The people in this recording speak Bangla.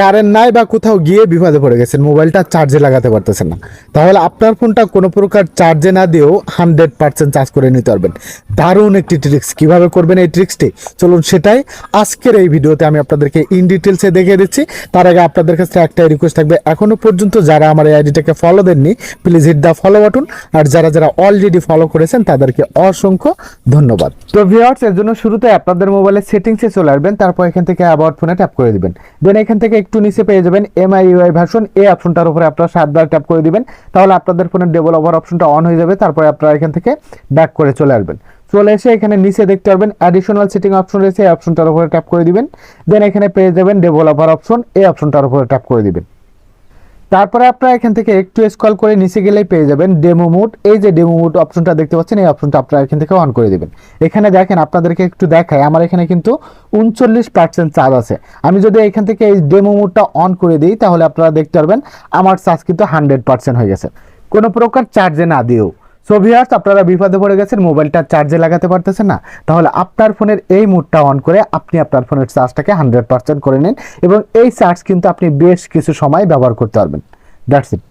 কারেন্ট নাই বা কোথাও গিয়ে বিপদে পড়ে গেছেন, মোবাইলটা চার্জে লাগাতে পারতেছেন না। তাহলে আপনার ফোনটা কোনো প্রকার চার্জে না দিয়েও হান্ড্রেড পার্সেন্ট চার্জ করে নিতে পারবেন। দারুণ একটি ট্রিক্স কীভাবে করবেন এই ট্রিক্সটি চলুন সেটাই। আজকের এই ভিডিওতে আমি আপনাদেরকে ইন ডিটেলসে দেখিয়ে দিচ্ছি। তার আগে আপনাদের কাছে একটাই রিকোয়েস্ট থাকবে। এখনও পর্যন্ত যারা আমার এই আইডিটাকে ফলো দেননি please hit the follow button আর যারা যারা অলরেডি ফলো করেছেন, তাদেরকে অসংখ্য ধন্যবাদ। তো ভিউয়ার্স এর জন্য শুরুতে আপনাদের মোবাইলের সেটিংসে চলে আসবেন, তারপর এখান থেকে অ্যাবাউট ফোনে ট্যাপ করে দিবেন। দেন এখান থেকে একটু নিচে পেয়ে যাবেন এমআই ইউআই ভার্সন এই অপশনটার উপরে আপনারা সাতবার ট্যাপ করে দিবেন। তাহলে আপনাদের ফোনের ডেবল ওভার অপশনটা অন হয়ে যাবে। তারপরে আপনারা এখান থেকে ব্যাক করে চলে আসবেন। চলে এসে এখানে নিচে দেখতে পারবেন অ্যাডিশনাল সেটিং অপশন রয়েছে। এই অপশনটার উপরে ট্যাপ করে দিবেন। দেন এখানে পেয়ে যাবেন ডেবল ডেভেলপার অপশন এই অপশনটার উপরে ট্যাপ করে দিবেন। তারপরে আপনারা এখান থেকে একটু স্কল করে নিচে গেলেই পেয়ে যাবেন ডেমো মোড এই যে ডেমো মোড অপশনটা দেখতে পাচ্ছেন, এই অপশনটা আপনারা এখান থেকে অন করে দেবেন। এখানে দেখেন, আপনাদেরকে একটু দেখায় আমার এখানে কিন্তু উনচল্লিশ পার্সেন্ট চার্জ আছে। আমি যদি এখান থেকে এই ডেমো মোডটা অন করে দিই, তাহলে আপনারা দেখতে পারবেন, আমার চার্জ কিন্তু হান্ড্রেড পার্সেন্ট হয়ে গেছে। কোনো প্রকার চার্জে না দিয়েও। সো আপনারা বিপদে পড়ে গেছেন, মোবাইলটা চার্জে লাগাতে পারতেছেন না, তাহলে আপনার ফোনের এই মুডটা অন করে আপনি আপনার ফোনের চার্জটাকে হান্ড্রেড পার্সেন্ট করে নিন এবং এই চার্জ কিন্তু আপনি বেশ কিছু সময় ব্যবহার করতে পারবেন। That's it